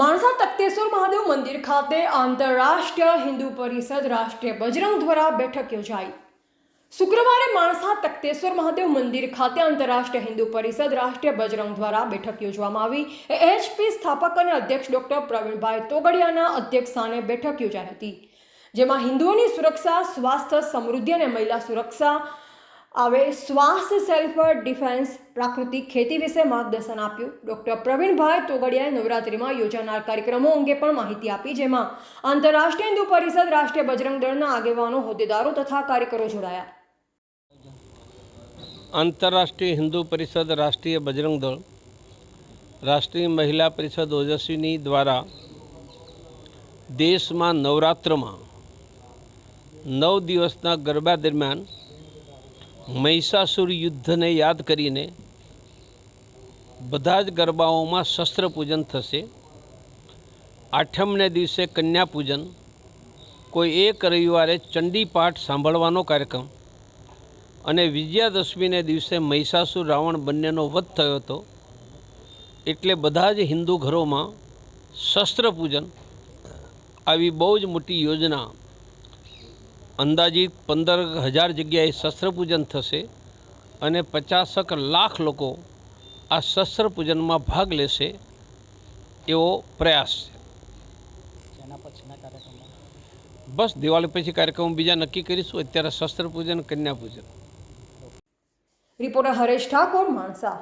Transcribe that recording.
માણસા તખ્તેશ્વર મહાદેવ મંદિર ખાતે આંતરરાષ્ટ્રીય હિન્દુ પરિષદ રાષ્ટ્રીય બજરંગ દ્વારા બેઠક યોજાઈ. શુક્રવારે માણસા તખ્તેશ્વર મહાદેવ મંદિર ખાતે આંતરરાષ્ટ્રીય હિન્દુ પરિષદ રાષ્ટ્રીય બજરંગ દ્વારા બેઠક યોજવામાં આવી. એચપી સ્થાપક અને અધ્યક્ષ ડોક્ટર પ્રવીણભાઈ તોગડિયાના અધ્યક્ષસ્થાને બેઠક યોજાઈ હતી, જેમાં હિન્દુઓની સુરક્ષા, સ્વાસ્થ્ય, સમૃદ્ધિ અને મહિલા સુરક્ષા આવે સ્વાસ્થ્ય સેલ્ફ ડિફેન્સ પ્રાકૃતિક ખેતી વિશે માર્ગદર્શન આપ્યું. ડૉક્ટર પ્રવીણભાઈ તોગડિયાએ નવરાત્રિમાં યોજાનાર કાર્યક્રમો અંગે પણ માહિતી આપી, જેમાં આંતરરાષ્ટ્રીય હિન્દુ પરિષદ, રાષ્ટ્રીય બજરંગ દળના આગેવાનો, હોદ્દેદારો તથા કાર્યકરો જોડાયા. આંતરરાષ્ટ્રીય હિન્દુ પરિષદ, રાષ્ટ્રીય બજરંગ દળ, રાષ્ટ્રીય મહિલા પરિષદ ઓજસ્વીની દ્વારા દેશમાં નવરાત્રમાં નવ દિવસના ગરબા દરમિયાન મહિષાસુર યુદ્ધને યાદ કરીને બધા જ ગરબાઓમાં શસ્ત્ર પૂજન થશે. આઠમને દિવસે કન્યા પૂજન. કોઈ એક રવિવારે ચંડી પાઠ સાંભળવાનો કાર્યક્રમ. અને વિજયાદશમીને દિવસે મહિષાસુર રાવણ બંનેનો વધ થયો હતો. એટલે બધા જ હિન્દુ ઘરોમાં શસ્ત્ર પૂજન. આવી બહુ જ મોટી યોજના અંદાજિત પંદર હજાર જગ્યાએ શસ્ત્ર પૂજન થશે અને પચાસક લાખ લોકો આ શસ્ત્ર પૂજનમાં ભાગ લેશે એવો પ્રયાસ છે. બસ દિવાળી પછી કાર્યક્રમ બીજા નક્કી કરીશું. અત્યારે શસ્ત્ર પૂજન કન્યા રિપોર્ટર હરેશ ઠાકોર માણસા